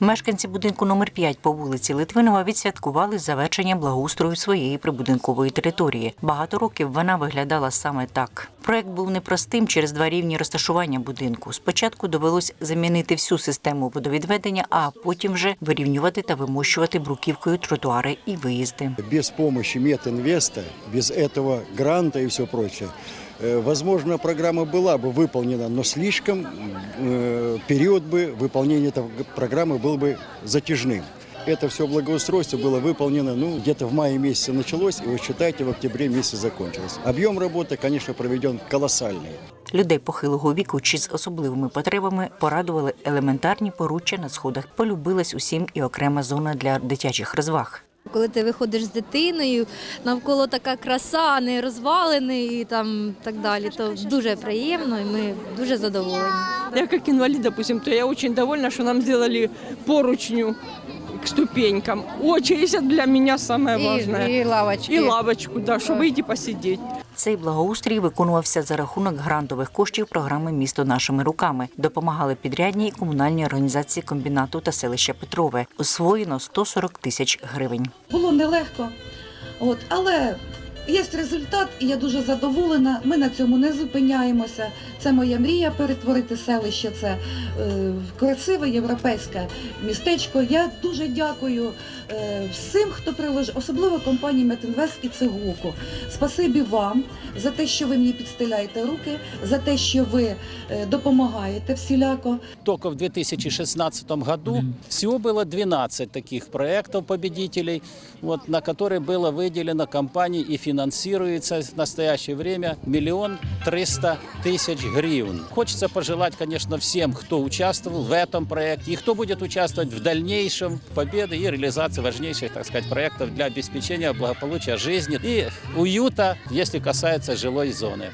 Мешканці будинку номер 5 по вулиці Литвинова відсвяткували завершення благоустрою своєї прибудинкової території. Багато років вона виглядала саме так. Проект був непростим через два рівні розташування будинку. Спочатку довелось замінити всю систему водовідведення, а потім вже вирівнювати та вимощувати бруківкою тротуари і виїзди. Без помощи Метинвеста, без этого гранта и все прочее, э, возможно, программа была бы выполнена, но слишком э, период бы выполнения этой программы был бы затяжным. Это все благоустройство было выполнено, ну, где-то в мае месяце началось, и вот считайте, в октябре месяце закончилось. Объем работы, конечно, проведен колоссальный. Людей похилого віку чи з особливими потребами порадували елементарні поруччя на сходах. Полюбилась усім і окрема зона для дитячих розваг. Коли ти виходиш з дитиною, навколо така краса, а не розвалини і там так далі, то дуже приємно і ми дуже задоволені. Я как инвалид, допустим, то я очень довольна, что нам сделали поручню к ступенькам. Очередь для меня самое важное. И, и лавочки. І лавочку, да, щоб вийти посидіти. Цей благоустрій виконувався за рахунок грантових коштів програми Місто нашими руками. Допомагали підрядні і комунальні організації комбінату та селища Петрове. Освоєно 140 тисяч гривень. було нелегко. От, але є результат, і я дуже задоволена. Ми на цьому не зупиняємося. Це моя мрія перетворити селище. Це е, в красиве європейське містечко. Я дуже дякую е, всім, хто приложив, особливо компанії Метинвест і Цегуку. Спасибі вам за те, що ви мені підстеляєте руки, за те, що ви е, допомагаєте всіляко. Только в 2016 году всего было 12 таких проектов победителей, вот, на которые было выделено компании и финансируется в настоящее время миллион триста тысяч гривен. Хочется пожелать, конечно, всем, кто участвовал в этом проекте и кто будет участвовать в дальнейшем победы и реализации важнейших, так сказать, проектов для обеспечения благополучия жизни и уюта, если касается жилой зоны.